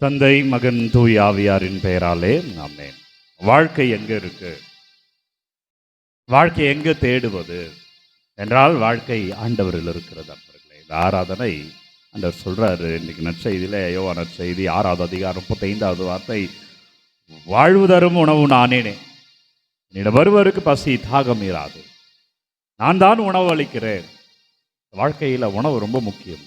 தந்தை மகன் தூய் ஆவியாரின் பெயராலே ஆமென். வாழ்க்கை எங்க இருக்கு? வாழ்க்கை எங்கே தேடுவது? என்றால் வாழ்க்கை ஆண்டவரில் இருக்கிறது நண்பர்களே இந்த ஆராதனை ஆண்டவர் சொல்றாரு இன்னைக்கு நற்செய்தியிலே யோவா நற்செய்தி ஆறாவது அதிகாரம் முப்பத்தைந்தாவது வார்த்தை வாழ்வு தரும் உணவு நானேனே என்னிடம் வருவருக்கு பசி தாகம் இராது. நான் தான் உணவு அளிக்கிறேன். வாழ்க்கையில் உணவு ரொம்ப முக்கியம்.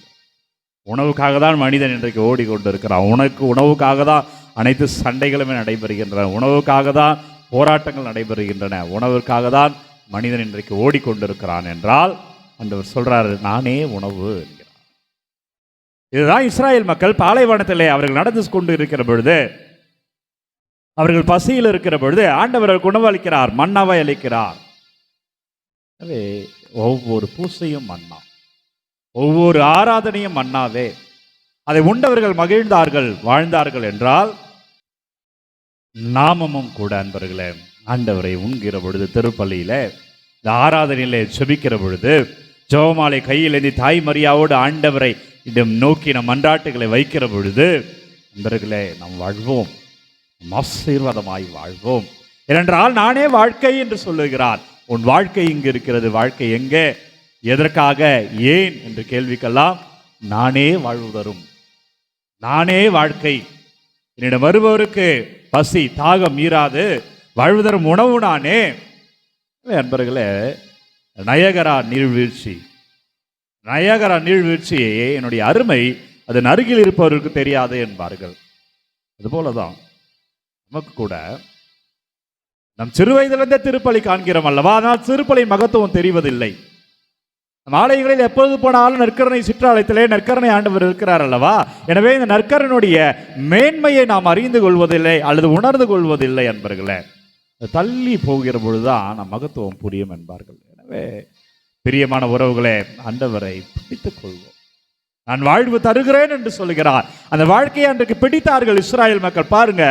உணவுக்காக தான் மனிதன் இன்றைக்கு ஓடிக்கொண்டிருக்கிறான். உனக்கு உணவுக்காக தான் அனைத்து சண்டைகளுமே நடைபெறுகின்றன. உணவுக்காக தான் போராட்டங்கள் நடைபெறுகின்றன. உணவுக்காக தான் மனிதன் இன்றைக்கு ஓடிக்கொண்டிருக்கிறான் என்றால் அந்தவர் சொல்கிறாரு நானே உணவு என்கிறார். இதுதான் இஸ்ராயேல் மக்கள் பாலைவனத்திலே அவர்கள் நடந்து கொண்டு இருக்கிற பொழுது அவர்கள் பசியில் இருக்கிற பொழுது ஆண்டவர்கள் உணவு அளிக்கிறார் மன்னாவை அளிக்கிறார். எனவே ஒவ்வொரு பூசையும் மன்னா. ஒவ்வொரு ஆராதனையும் மன்னாவே அதை உண்டவர்கள் மகிழ்ந்தார்கள் வாழ்ந்தார்கள் என்றால் நாமமும் கூட அன்பர்களே ஆண்டவரை உண்கிற பொழுது திருப்பள்ளியில் இந்த ஆராதனையில் செபிக்கிற பொழுது ஜோமாலை கையில் ஏந்தி தாய் மரியாவோடு ஆண்டவரை இடம் நோக்கி நம் மன்றாட்டுகளை வைக்கிற பொழுது நண்பர்களே நாம் வாழ்வோம். ஆசீர்வாதமாய் வாழ்வோம். ஏனென்றால் நானே வாழ்க்கை என்று சொல்லுகிறார். உன் வாழ்க்கை இங்கு இருக்கிறது வாழ்க்கை எங்கே? எதற்காக ஏன் என்று கேள்விக்கெல்லாம் நானே வாழ்வு தரும். நானே வாழ்க்கை. என்னிடம் வருபவருக்கு பசி தாகம் மீறாது வாழ்வு தரும் உணவு நானே. அன்பர்களே நயகரா நீர்வீழ்ச்சி. நயகரா நீர்வீழ்ச்சியே என்னுடைய அருமை அதன் அருகில் இருப்பவருக்கு தெரியாது என்பார்கள். அதுபோலதான் நமக்கு கூட நம் சிறு வயதிலிருந்தே திருப்பலி காண்கிறோம் அல்லவா? ஆனால் திருப்பலி மகத்துவம் தெரிவதில்லை. ஆலயங்களில் எப்பொழுது போனாலும் நற்கரணை சிற்றாலயத்திலே நற்கரணை ஆண்டவர் இருக்கிறார் அல்லவா? எனவே இந்த நற்கரனுடைய மேன்மையை நாம் அறிந்து கொள்வதில்லை அல்லது உணர்ந்து கொள்வதில்லை என்பர்களே தள்ளி போகிற பொழுதுதான் நம் மகத்துவம் புரியும் என்பார்கள். எனவே பிரியமான உறவுகளே ஆண்டவரை பிடித்துக் கொள்வோம். நான் வாழ்வு தருகிறேன் என்று சொல்லுகிறார் அந்த வாழ்க்கையை அன்றைக்கு பிடித்தார்கள் இஸ்ராயல் மக்கள். பாருங்க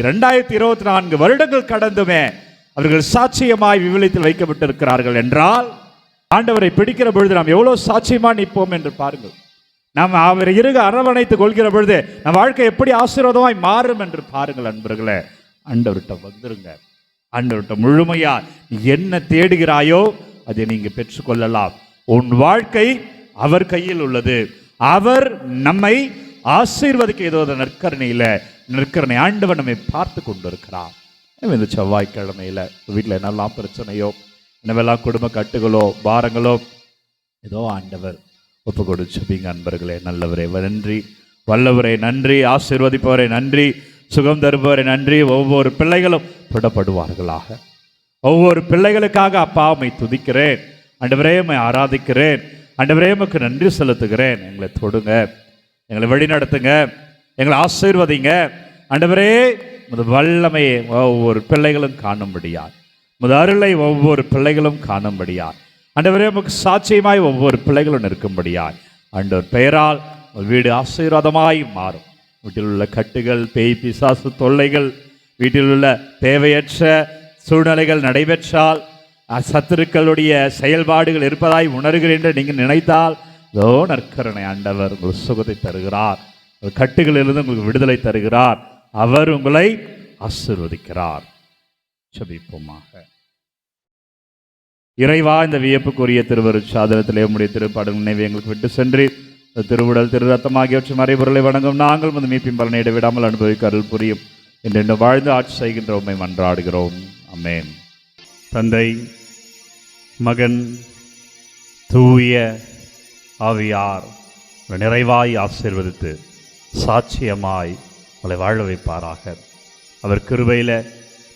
இரண்டாயிரத்தி இருபத்தி நான்கு வருடங்கள் கடந்துமே அவர்கள் சாட்சியமாய் விவிலியத்தில் வைக்கப்பட்டிருக்கிறார்கள் என்றால் ஆண்டவரை பிடிக்கிற பொழுது நாம் எவ்வளவு சாட்சியமா நிற்போம் என்று பாருங்கள். நாம் அவரை இருக அரவணைத்துக் கொள்கிற பொழுது நம் வாழ்க்கை எப்படி ஆசீர்வாதமாய் மாறும் என்று பாருங்கள் அன்பர்களே. ஆண்டவர்கிட்ட வந்துருங்க. ஆண்டவர்கிட்ட முழுமையா என்ன தேடுகிறாயோ அதை நீங்க பெற்றுக்கொள்ளலாம். உன் வாழ்க்கை அவர் கையில் உள்ளது. அவர் நம்மை ஆசீர்வதிக்க ஏதோ ஒரு நற்கரணை ஆண்டவர் நம்மை பார்த்து கொண்டிருக்கிறார். இந்த செவ்வாய்க்கிழமையில வீட்டில் என்னெல்லாம் பிரச்சனையோ என்னவெல்லாம் குடும்ப கட்டுகளோ பாரங்களோ? ஏதோ ஆண்டவர் ஒப்பு கொடுச்சுப்பீங்க அன்பர்களே நல்லவரே நன்றி. வல்லவரே நன்றி. ஆசீர்வதிப்பவரே நன்றி. சுகம் தருபவரே நன்றி. ஒவ்வொரு பிள்ளைகளும் தொடப்படுவார்களாக. ஒவ்வொரு பிள்ளைகளுக்காக அப்பா அம்மை துதிக்கிறேன். ஆண்டவரே ஆராதிக்கிறேன். ஆண்டவரே நன்றி செலுத்துகிறேன். எங்களை தொடுங்க. எங்களை வழி நடத்துங்க எங்களை ஆசீர்வதிங்க. அண்டவரே வல்லமையை ஒவ்வொரு பிள்ளைகளும் காணும்படியார் உமது அருளை ஒவ்வொரு பிள்ளைகளும் காணும்படியார் ஆண்டவரே நமக்கு சாட்சியமாய் ஒவ்வொரு பிள்ளைகளும் நிற்கும்படியாய். ஆண்டவர் பெயரால் வீடு ஆசீர்வாதமாய் மாறும். வீட்டில் உள்ள கட்டுகள் பேய் பிசாசு தொல்லைகள் வீட்டில் உள்ள தேவையற்ற சூழ்நிலைகள் நடைபெற்றால் சத்துருக்களுடைய செயல்பாடுகள் இருப்பதாய் உணர்கிறேன் என்று நீங்கள் நினைத்தால் இதோ நற்கரணை ஆண்டவர் உங்கள் சுகத்தை தருகிறார். கட்டுகளிலிருந்து உங்களுக்கு விடுதலை தருகிறார். அவர் உங்களை ஆசீர்வதிக்கிறார். செபிப்போமாக இறைவா இந்த வியப்புக்குரிய திருவருட்சாதனத்திலே உடைய திருப்பாடல் நினைவு எங்களுக்கு விட்டு சென்று திருவுடல் திரு ரத்தம் ஆகியவற்றின் மறைபொருளை வணங்கும் நாங்கள் வந்து மீப்பின் பலனை இடைவிடாமல் அனுபவிக்க அருள் புரியும். என்று வாழ்ந்து ஆட்சி செய்கின்ற உண்மை மன்றாடுகிறோம். அமேன் தந்தை மகன் தூய ஆவியார் நிறைவாய் ஆசீர்வதித்து சாட்சியமாய் உங்களை வாழ வைப்பாராக. அவர் கிருபையில்